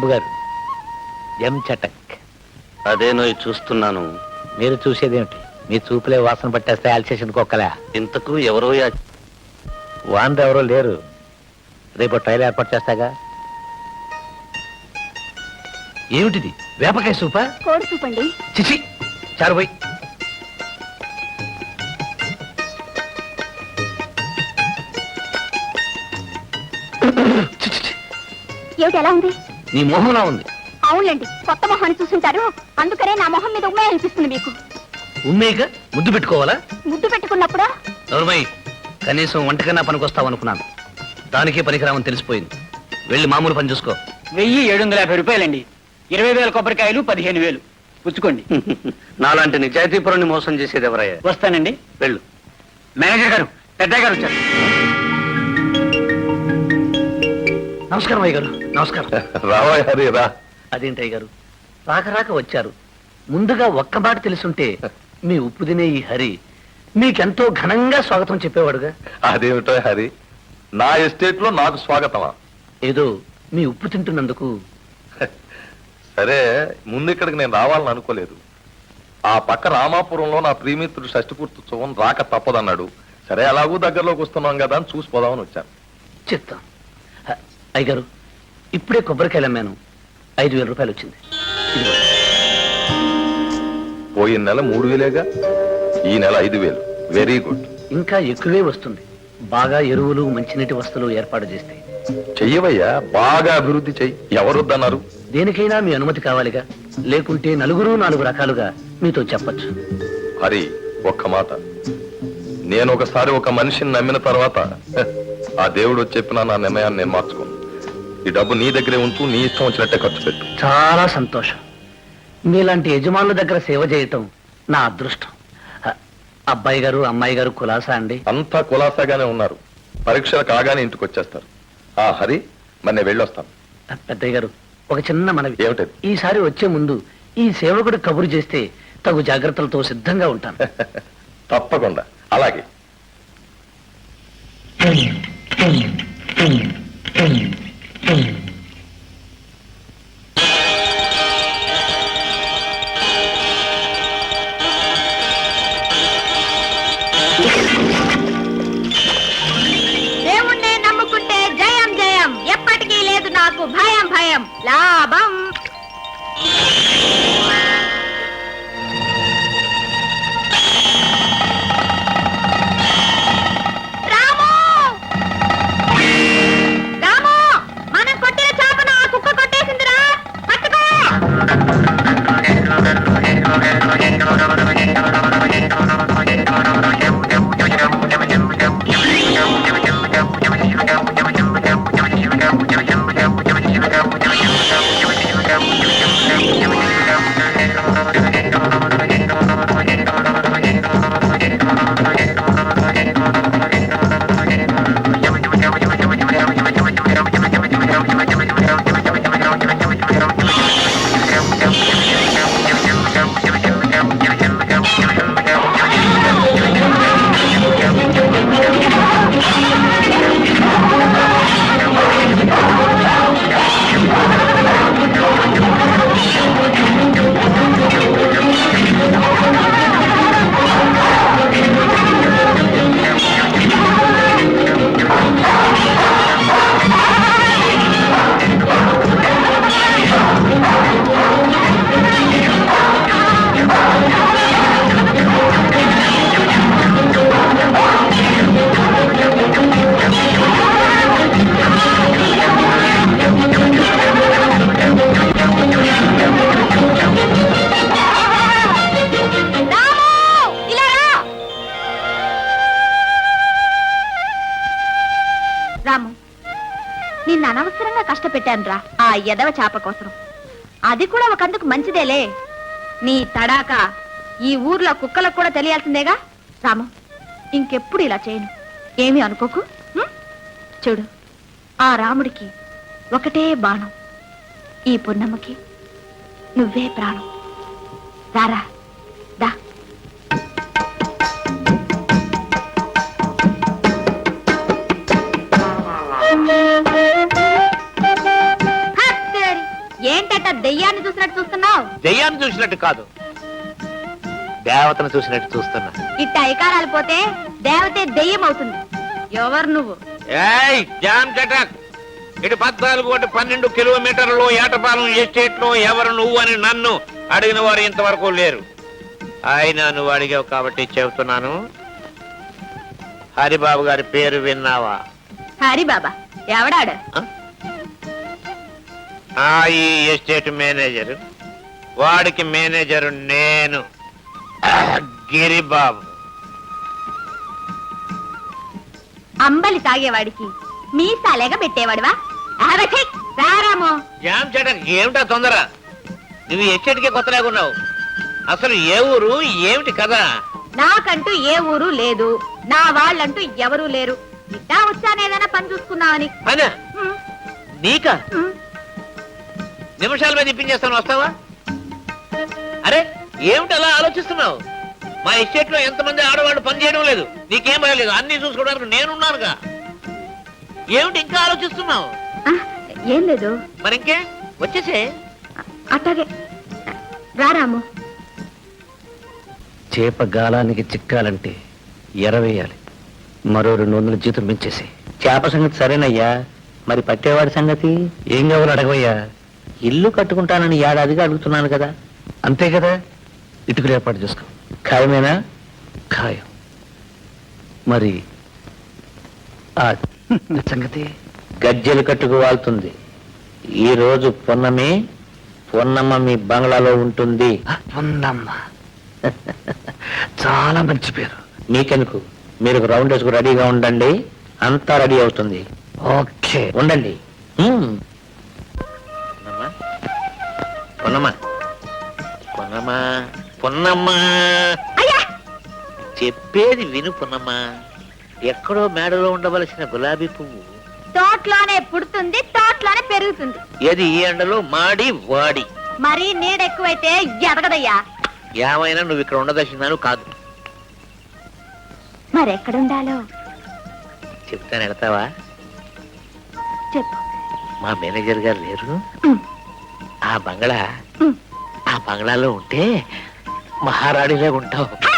బాబు గారు ఎం చటక్. అదేనో చూస్తున్నాను. మీరు చూసేదేమిటి? మీ చూపులే వాసన పట్టేస్తే అల్సేషన్ కుక్కలే. ఇంతకు ఎవరో యా- వాంద ఎవరో లేరు. రేపు ట్రైల్ ఏర్పాటు చేస్తాగా? ఏమిటిది? వేపకాయ సూపా? కోడి చూపండి చిచి చారుపోయి ఏమిటి ఎలా ఉంది? నీ మొహంలా ఉంది. అవునండి కొత్త మొహాన్ని చూసుంటారు. అందుకనే నా మొహం మీద ఉమ్మే అనిపిస్తుంది మీకు. ఉమ్మేక ముద్దు పెట్టుకోవాలా? ముద్దు పెట్టుకున్నప్పుడు? నోర్మై కనీసం వంటకన్నా పనికొస్తావు అనుకున్నాను. దానికే పనికిరామని తెలిసిపోయింది. వెళ్ళి మామూలు పని చూసుకో. వెయ్యి ఏడు వందల యాభై రూపాయలండి. ఇరవై వేల కొబ్బరికాయలు పదిహేను వేలు. పుచ్చుకోండి. నాలాంటి నిజాయితీపురాన్ని మోసం చేసేది ఎవరయ్యా? వస్తానండి. వెళ్ళు. మేనేజర్ గారు పెద్దయ్య గారు వచ్చారు. నమస్కారం అయ్య గారు నమస్కారం. హరి రా. అదేంటి అయ్య గారు? రాక రాక వచ్చారు. ముందుగా ఒక్క మాట తెలుసుంటే మీ ఉప్పు తినే ఈ హరి మీకెంతో ఘనంగా స్వాగతం చెప్పేవాడుగా. అదేమిటో హరి నా ఎస్టేట్లో నాకు స్వాగతమా? ఏదో మీ ఉప్పు తింటున్నందుకు. సరే ముందు ఇక్కడికి నేను రావాలని అనుకోలేదు. ఆ పక్క రామాపురంలో నా ప్రియమిత్రుడు షష్టి పూర్తోత్సవం రాక తప్పదన్నాడు. సరే అలాగూ దగ్గరలోకి వస్తున్నాం కదా అని చూసి పోదామని వచ్చాను. చెప్తాం. హ, అయ్య గారు ఇప్పుడే కొబ్బరికాయలు అమ్మాను. ఐదు వేల రూపాయలు వచ్చింది. పోయిన నెల మూడు వేలేగా? ఈ నెల ఐదు వేలు. వెరీ గుడ్ ఇంకా ఎక్కువే వస్తుంది. బాగా ఎరువులు మంచినీటి వస్తువులు ఏర్పాటు చేస్తే. చెయ్యవయ్యా. బాగా అభివృద్ధి చెయ్యి. ఎవరొద్దన్నారు దేనికైనా మీ అనుమతి కావాలిగా. లేకుంటే నలుగురు నాలుగు రకాలుగా మీతో చెప్పచ్చు. హరి ఒక్క మాట. నేను ఒకసారి ఒక మనిషిని నమ్మిన తర్వాత ఆ దేవుడు చెప్పిన నా నిర్ణయాన్ని నేను మార్చుకోను ఈ డబ్బు నీ దగ్గరే ఉంటూ నీ ఇష్టం వచ్చినట్టే ఖర్చు పెట్టు. చాలా సంతోషం. మీలాంటి యజమానుల దగ్గర సేవ చేయటం నా అదృష్టం. అబ్బాయి గారు అమ్మాయి గారు కులాసా అండి? అంతా కులాసాగానే ఉన్నారు. పరీక్షలు కాగానే ఇంటికి వచ్చేస్తారు. ఆ హరి మరి నేను వెళ్ళొస్తాను పెద్దయ్య గారు ఒక చిన్న మనవి. ఏమిటది? ఈసారి వచ్చే ముందు ఈ సేవకుడు కబురు చేస్తే తగు జాగ్రత్తలతో సిద్ధంగా ఉంటాను. తప్పకుండా. అలాగే. Hmm. అనవసరంగా రా ఆ ఎదవ చేప కోసం. అది కూడా ఒకందుకు మంచిదేలే. నీ తడాక ఈ ఊర్లో కుక్కలకు కూడా తెలియాల్సిందేగా? రాము ఇంకెప్పుడు ఇలా చేయను. ఏమీ అనుకోకు? ఉం? చూడు ఆ రాముడికి ఒకటే బాణం. ఈ పున్నమ్మకి నువ్వే ప్రాణం. రారా? దెయ్యాన్ని చూసినట్టు కాదు. దేవతను చూసినట్టు చూస్తున్నా. ఇట్ట ఐకారాలు పోతే దేవతే దెయ్యం అవుతుంది ఎవరు నువ్వు? ఏయ్ జామ్ చటక్ ఇటు పద్నాలుగు ఒకటి పన్నెండు కిలోమీటర్లు ఏటపాలెం ఎస్టేట్లో ఎవరు నువ్వు అని నన్ను అడిగిన వారు ఇంతవరకు లేరు. ఆయన నువ్వు అడిగావు కాబట్టి చెబుతున్నాను. హరిబాబు గారి పేరు విన్నావా? హరి బాబా ఎవడాడు ఆ ఈ ఎస్టేట్ మేనేజర్. వాడికి మేనేజర్ నేను. గిరిబాబు. అంబలి తాగేవాడికి మీసాలేగా పెట్టేవాడివా? రారాము జామ్ ఏమిటా తొందర? నువ్వు ఎస్టేట్కే కొత్త లేకున్నావు అసలు ఏ ఊరు ఏమిటి కదా నాకంటూ ఏ ఊరు లేదు. నా వాళ్ళంటూ ఎవరూ లేరు. ఇట్టా వచ్చానేదైనా పని చూసుకుందామని. అనా నీకా. నిమిషాల మీద ఇప్పించేస్తాను వస్తావా? అరే ఏమిటి అలా ఆలోచిస్తున్నావు? మా ఎస్టేట్లో ఎంతమంది ఆడవాళ్ళు పని చేయడం లేదు. నీకేం భయం లేదు. అన్ని చూసుకోవడానికి నేనున్నానుగా. ఏమిటి ఇంకా ఆలోచిస్తున్నావు? ఏం లేదు. మరి ఇంకే వచ్చేసే అట్టాగే రారాము చేప గాలానికి చిక్కాలంటే ఎరవేయాలి. మరో రెండు వందల జీతం పెంచేసి చేప సంగతి సరేనయ్యా. మరి పట్టేవాడి సంగతి? ఏం కావాలో అడగవయ్యా. ఇల్లు కట్టుకుంటానని ఏడాదిగా అడుగుతున్నాను కదా. అంతే కదా? ఇటుకలు ఏర్పాటు చేసుకో. ఖాయమేనా? ఖాయం. మరి ఆ సంగతి? గజ్జెలు కట్టుకు వాళ్తుంది. ఈ రోజు పొన్నమి పొన్నమ్మ మీ బంగ్లాలో ఉంటుంది. పొన్నమ్మ. చాలా మంచి పేరు. మీకెందుకు? మీరు రౌండ్ వేసుకు రెడీగా ఉండండి. అంతా రెడీ అవుతుంది. ఓకే. ఉండండి. పొన్నమ్మా. పొన్నమ్మా పొన్నమ్మా. చెప్పేది విను పొన్నమ్మా. ఎక్కడో మేడలో ఉండవలసిన గులాబీ పువ్వు. తోటలోనే పుడుతుంది తోటలోనే పెరుగుతుంది. ఏది ఈ ఎండలో? మాడి వాడి. మరీ నీడ ఎక్కువైతే ఎదగదయ్యా. ఏమైనా నువ్వు ఇక్కడ ఉండదలిసినాను కాదు. మరెక్కడుండాలో? చెప్తాను వెళ్తావా చెప్పు. మా మేనేజర్ గారు లేరు. ఆ ఉమ్. ఆ బంగ్లాలో ఉంటే మహారాణిలా ఉంటావు.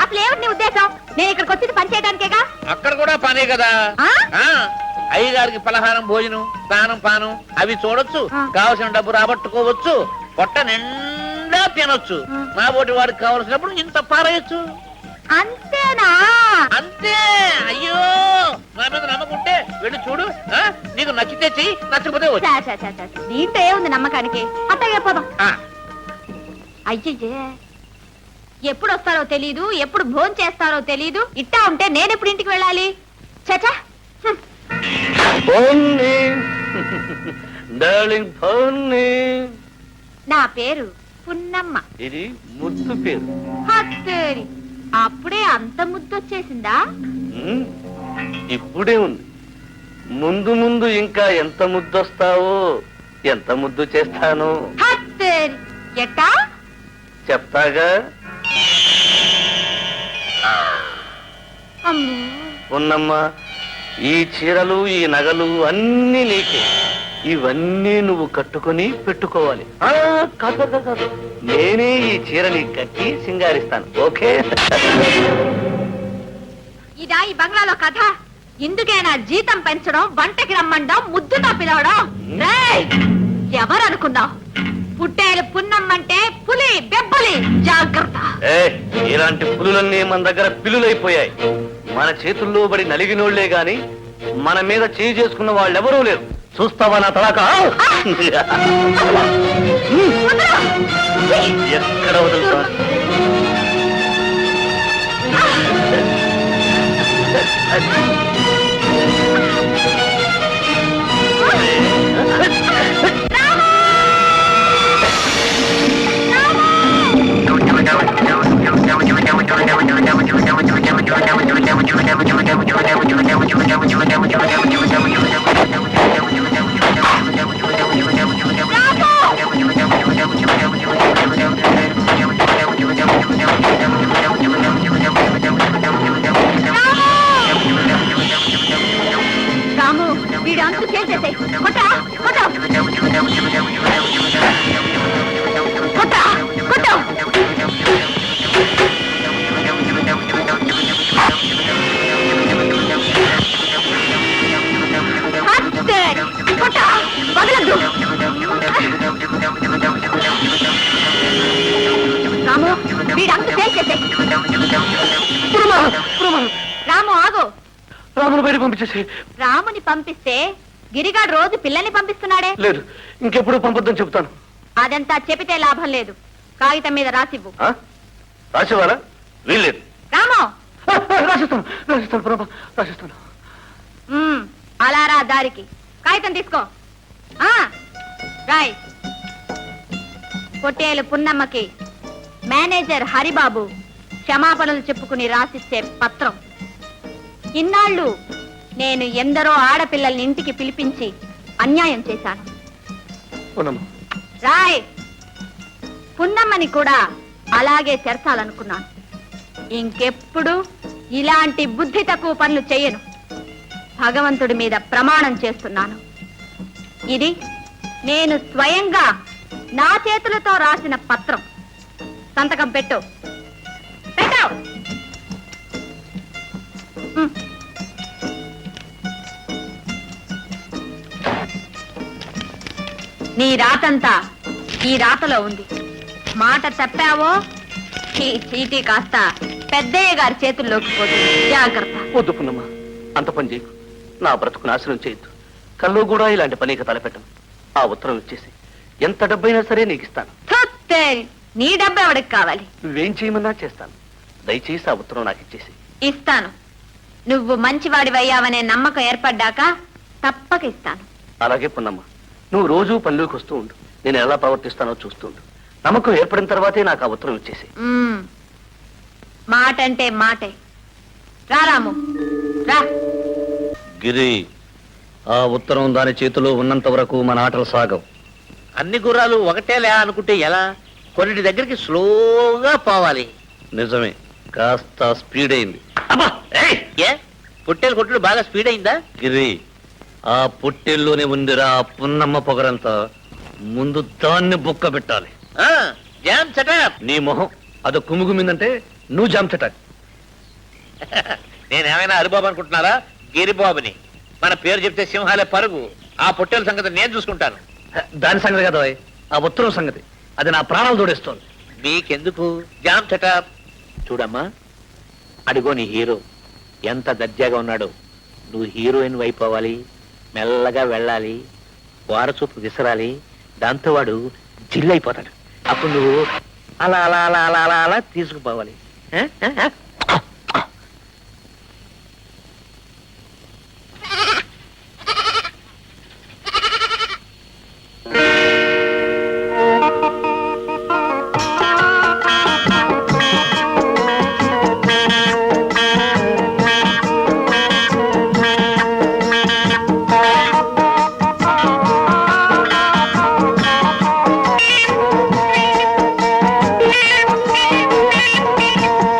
అసలు ఏమిటి నీ ఉద్దేశం? నేను ఇక్కడికి వచ్చింది పని చేయడానికేగా? అక్కడ కూడా పనే కదా. ఆ? ఆ అయ్యగారికి పలహారం భోజనం స్నానం పానం అవి చూడొచ్చు. ఆ. కావలసిన డబ్బు రాబట్టుకోవచ్చు. పొట్ట నిండా తినొచ్చు. ఆ. నా పోటీ వాడికి కావలసినప్పుడు ఇంత పారేయచ్చు. అంతేనా? అంతే. అయ్యో. నా మీద నమ్మకుంటే వెళ్ళి చూడు. ఆ? నీకు నచ్చితే చెయ్యి నచ్చకపోతే చా, చా, చా, చా. దీంట్లో ఏముంది నమ్మకానికి? అట్టగే పోదాం. అయ్యయ్యే. ఎప్పుడు వస్తారో తెలీదు ఎప్పుడు భోజనం చేస్తారో తెలీదు. ఇట్టా ఉంటే నేను ఎప్పుడు ఇంటికి వెళ్ళాలి? చచా డార్లింగ్ నా పేరు పున్నమ్మ. ఇది ముద్దు పేరు. హత్తేరి. అప్పుడే అంత ముద్దొచ్చేసిందా? ఇప్పుడే ఉంది. ముందు ముందు ఇంకా ఎంత ముద్దొస్తావో ఎంత ముద్దు చేస్తానో. ఎట్టా? చెప్తాగా? ఉన్నమ్మా ఈ చీరలు ఈ నగలు అన్నీ నీకే. ఇవన్నీ నువ్వు కట్టుకొని పెట్టుకోవాలి. కాదు, కాదు. నేనే ఈ చీరని కట్టి సింగారిస్తాను. ఓకే? ఇదా ఈ బంగ్లాలో కథ. ఇందుకేనా జీతం పెంచడం వంటకి రమ్మండం ముద్దుతో పిలవడం! ఎవరు అనుకున్నావు పుట్టేలు పున్నమ్మంటే పులి బెబ్బలి. జాగ్రత్త. ఏ ఇలాంటి పులులన్నీ మన దగ్గర పిల్లులైపోయాయి మన చేతుల్లో పడి నలిగినోళ్ళే గాని మన మీద చేయి చేసుకున్న వాళ్ళెవరూ లేరు. చూస్తావా నా తలాక ఎక్కడ వదులుతా الدين పంపించేసి రాముని పంపిస్తే గిరిగాడు రోజు పిల్లల్ని పంపిస్తున్నాడే? లేదు ఇంకెప్పుడు పంపొద్దని చెప్తాను అదంతా చెబితే లాభం లేదు. కాగితం మీద రాసివ్వు. ఆ? రాసేవారా వీల్లేదు. రాము! ఆ, ఆ, రాసిస్తాను రాసిస్తాను ప్రభా రాసిస్తాను. ఉమ్, అలా రా దారికి. కాగితం తీసుకో. ఆ రాయ్. పొట్టేలు పున్నమ్మకి మేనేజర్ హరిబాబు క్షమాపణలు చెప్పుకుని రాసిచ్చే పత్రం. ఇన్నాళ్ళు నేను ఎందరో ఆడపిల్లల్ని ఇంటికి పిలిపించి అన్యాయం చేశాను. రాయ్! పున్నమ్మని కూడా అలాగే చేర్చాలనుకున్నాను. ఇంకెప్పుడు ఇలాంటి బుద్ధి తక్కువ పనులు చేయను. భగవంతుడి మీద ప్రమాణం చేస్తున్నాను. ఇది నేను స్వయంగా నా చేతులతో రాసిన పత్రం. సంతకం పెట్టు. పెట్టావు నీ రాతంతా ఈ రాతలో ఉంది. మాట తప్పావో? ఈ చీటీ కాస్త పెద్దయ్య గారి చేతుల్లోకి పోతుంది. జాగ్రత్త. వద్దు పున్నమ్మా అంత పని చేయకు. నా బ్రతుకు నాశనం చేయొద్దు. కల్లో కూడా ఇలాంటి పనికి తలపెట్టను. ఆ ఉత్తరం ఇచ్చేసి ఎంత డబ్బైనా సరే నీకు ఇస్తాను తుత్తే, నీ డబ్బు ఎవడికి కావాలి? నువ్వేం చేయమన్నా చేస్తాను. దయచేసి ఆ ఉత్తరం నాకు ఇచ్చేసి. ఇస్తాను. నువ్వు మంచివాడివయ్యావనే నమ్మకం ఏర్పడ్డాక తప్పక ఇస్తాను. అలాగే పున్నమ్మ నువ్వు రోజూ పనిలోకి వస్తూ ఉండు. నేను ఎలా ప్రవర్తిస్తానో చూస్తూ ఉండు. నమ్మకం ఏర్పడిన తర్వాతే నాకు ఆ ఉత్తరం ఇచ్చేసి మ్మ్. మాట అంటే మాటే. రా రాము. రా. గిరి ఆ ఉత్తరం దాని చేతిలో ఉన్నంత వరకు మన ఆటలు సాగవు. అన్ని గుర్రాలు ఒకటేలే అనుకుంటే ఎలా? కొన్నిటి దగ్గరికి స్లోగా పోవాలి. నిజమే కాస్త స్పీడ్ అయింది అబ్బా! ఏయ్! ఏ? పొట్టేలు కొట్టుడు బాగా స్పీడ్ అయిందా గిరి ఆ పుట్టెల్లోనే ఉందిరా ఆ పున్నమ్మ పొగరంతా. ముందు దాన్ని బుక్క పెట్టాలి. జామ్ నీ మొహం అది కుమ్ముగుమిందంటే నువ్వు జాంచటాక్ నేనేమైనా హరిబాబు అనుకుంటున్నారా? గిరిబాబుని. మన పేరు చెప్తే సింహాలే పరుగు. ఆ పొట్టేల సంగతి నేను చూసుకుంటాను. దాని సంగతి కదా. ఆ ఉత్తరం సంగతి. అది నా ప్రాణాలు తోడేస్తోంది మీకెందుకు? జామ్ సెటప్ చూడమ్మా అడిగో నీ హీరో. ఎంత దర్జాగా ఉన్నాడు. నువ్వు హీరోయిన్ అయిపోవాలి మెల్లగా వెళ్ళాలి వారచూపు విసరాలి దాంతో వాడు జిల్ అయిపోతాడు. అప్పుడు నువ్వు అలా అలా అలా అలా అలా అలా తీసుకుపోవాలి.